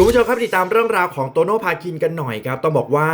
คุณผู้ชมครับติดตามเรื่องราวของโตโน่พาคินกันหน่อยครับต้องบอกว่า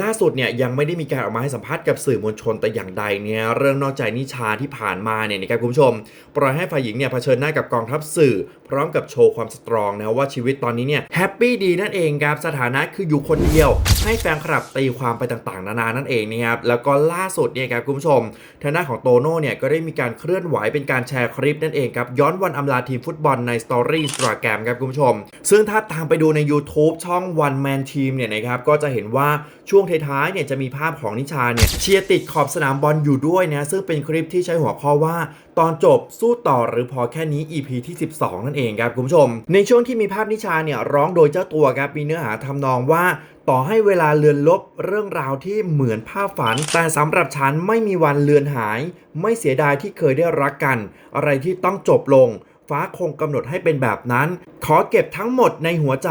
ล่าสุดเนี่ยยังไม่ได้มีการออกมาให้สัมภาษณ์กับสื่อมวลชนแต่อย่างใดเนี่ยเรื่องนอกใจนิชาที่ผ่านมาเนี่ยนะครับคุณผู้ชม ปล่อยให้ฝ่ายหญิงเนี่ยเผชิญหน้ากับกองทัพสื่อ พร้อมกับโชว์ความสตรองนะว่าชีวิตตอนนี้เนี่ยแฮปปี้ดีนั่นเองครับสถานะคืออยู่คนเดียว ให้แฟนคลับตีความไปต่างๆ นานานั่นเองนะครับแล้วก็ล่าสุดเนี่ยครับคุณผู้ชมทางด้านของโตโน่เนี่ยก็ได้มีการเคลื่อนไหวเป็นการแชร์คลิปนั่นเองครับย้อนวันอำลาทีมฟุตบอลในสตอรี่อินสตาแกรมครับคุณผู้ชม ซึ่งถ้าตามไปดููใน YouTube ช่อง One Man Team เนี่ยนะครับก็จะเห็นว่าช่วงท้ายๆเนี่ยจะมีภาพของนิชาเนี่ยเชียร์ติดขอบสนามบอลอยู่ด้วยนะซึ่งเป็นคลิปที่ใช้หัวข้อว่าตอนจบสู้ต่อหรือพอแค่นี้ EP ที่ 12 นั่นเองครับคุณผู้ชม ในช่วงที่มีภาพนิชาเนี่ยร้องโดยเจ้าตัวครับมีเนื้อหาทำนองว่าต่อให้เวลาเลือนลบเรื่องราวที่เหมือนภาพฝัน แต่สำหรับฉันไม่มีวันเลือนหาย ไม่เสียดายที่เคยได้รักกัน อะไรที่ต้องจบลง ฟ้าคงกำหนดให้เป็นแบบนั้น ขอเก็บทั้งหมดในหัวใจ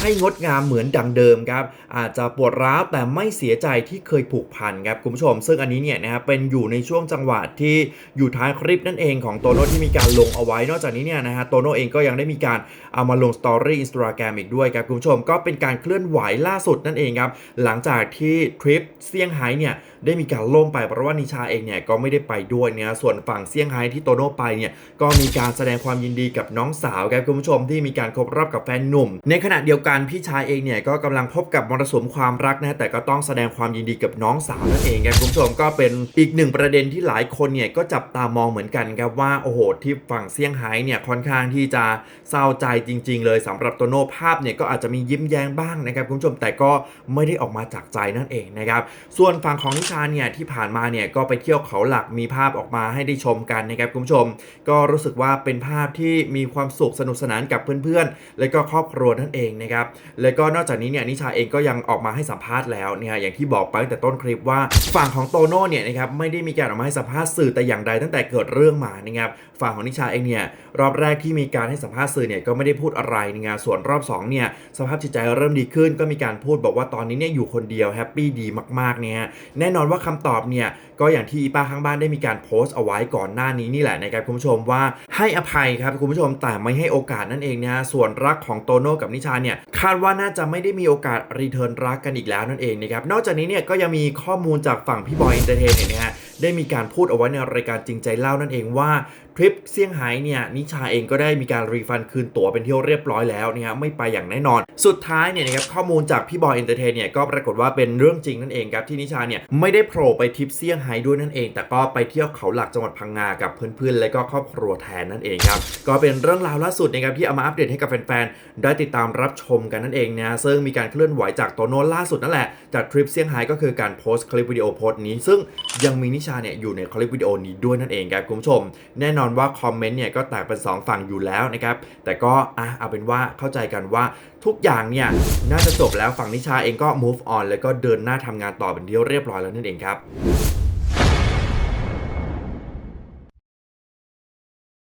ให้งดงามเหมือนดังเดิมครับ อาจจะปวดร้าวแต่ไม่เสียใจที่เคยผูกพันครับคุณผู้ชม ซึ่งอันนี้เนี่ยนะครับเป็นอยู่ในช่วงจังหวะที่อยู่ท้ายคลิปนั่นเองของโตโน่ที่มีการลงเอาไว้ นอกจากนี้เนี่ยนะฮะโตโน่เองก็ยังได้มีการเอามาลงสตอรี่อินสตาแกรมอีกด้วยครับคุณผู้ชมก็เป็นการเคลื่อนไหวล่าสุดนั่นเองครับหลังจากที่ทริปเซี่ยงไฮ้เนี่ยได้มีการล่มไปเพราะว่านิชาเองเนี่ยก็ไม่ได้ไปด้วยเนี่ยส่วนฝั่งเซี่ยงไฮ้ที่โตโน่ไปเนี่ยก็มีการแสดงความความยินดีกับน้องสาวครับคุณผู้ชมที่มีการคบรอบกับแฟนหนุ่ม ในขณะเดียวกันพี่ชายเองเนี่ยก็กำลังพบกับมรสุมความรักนะแต่ก็ต้องแสดงความยินดีกับน้องสาวนั่นเองครับคุณผู้ชมก็เป็นอีกหนึ่งประเด็นที่หลายคนเนี่ยก็จับตามองเหมือนกันครับว่าโอ้โหที่ฝั่งเซี่ยงไฮ้เนี่ยค่อนข้างที่จะเศร้าใจจริง ๆ เลยสำหรับโตโน่ภาพเนี่ยก็อาจจะมียิ้มแย้งบ้างนะครับคุณผู้ชมแต่ก็ไม่ได้ออกมาจากใจนั่นเองนะครับส่วนฝั่งของนิชาเนี่ยที่ผ่านมาเนี่ยก็ไปเที่ยวเขาหลักมีภาพออกมาให้ได้ชมกันนะครับคุณผู้ชม ก็รู้สึกว่าเป็นภาพที่มีความสุขสนุกสนานกับเพื่อนๆ และก็ครอบครัวนั่นเองนะครับ แล้วก็นอกจากนี้เนี่ยนิชาเองก็ยังออกมาให้สัมภาษณ์แล้วเนี่ยอย่างที่บอกไปตั้งแต่ต้นคลิปว่าฝั่งของโตโน่เนี่ยนะครับไม่ได้มีการออกมาให้สัมภาษณ์สื่อแต่อย่างใดตั้งแต่เกิดเรื่องมานะครับฝั่งของนิชาเองเนี่ยรอบแรกที่มีการให้สัมภาษณ์สื่อเนี่ยก็ไม่ได้พูดอะไรนะครับส่วนรอบสองเนี่ยสภาพจิตใจเริ่มดีขึ้น ก็มีการพูดบอกว่าตอนนี้เนี่ยอยู่คนเดียวแฮปปี้ดีมากๆเนี่ยแน่นอนว่าคำตอบเนี่ยก็อย่างที่อีป้าข้างบ้านได้มีการโพสต์เอาไว้ก่อนหน้านี้นี่แหละนะครับคุณผู้ชมว่าให้อภัยครับคุณผู้ชมแต่ไม่ให้โอกาสนั่นเองนะส่วนรักของโตโน่กับนิชาเนี่ยคาดว่าน่าจะไม่ได้มีโอกาสรีเทิร์นรักกันอีกแล้วนั่นเองนะครับนอกจากนี้เนี่ยก็ยังมีข้อมูลจากฝั่งพี่บอยอินเตอร์เทนเนี่ยนะฮะ ได้มีการพูดเอาไว้ในรายการจริงใจเล่านั่นเองว่าทริปเซี่ยงไฮ้เนี่ยนิชาเองก็ได้มีการรีฟันคืนตั๋วเป็นที่เรียบร้อยแล้วนะฮะไม่ไปอย่างแน่นอน สุดท้ายเนี่ยนะครับข้อมูลจากพี่บอยเอนเตอร์เทนเนี่ยก็ปรากฏว่าเป็นเรื่องจริงนั่นเองครับที่นิชาเนี่ยไม่ได้โผล่ไปทริปเซี่ยงไฮ้ด้วยนั่นเอง แต่ก็ไปเที่ยวเขาหลักจังหวัดพังงากับเพื่อนๆและก็ครอบครัวแทนนั่นเองครับก็เป็นเรื่องราวล่าสุดนะครับที่เอามาอัปเดตให้กับแฟนๆได้ติดตามรับชมกันนั่นเองนะซึ่งมีการเคลื่อนไหวจากโตโน่ล่าสุดนั่นแหละจากทริปเซี่ยงไฮ้ก็คือการโพสต์คลิปวิดีโอโพสต์นี้ ซึ่งยังมีนิชาเนี่ยอยู่ในคลิปวิดีโอนี้ด้วยนั่นเองครับคุณผู้ชม แน่นอนว่าคอมเมนต์เนี่ยก็แตกเป็น 2 ฝั่งอยู่แล้วนะครับ แต่ก็อะเอาเป็นว่าเข้าใจกันว่าทุกอย่างเนี่ยน่าจะจบแล้วฝั่งนิชาเองก็ move on แล้วก็เดินหน้าทำงานต่อเป็นที่เรียบร้อยแล้วนั่นเองครับ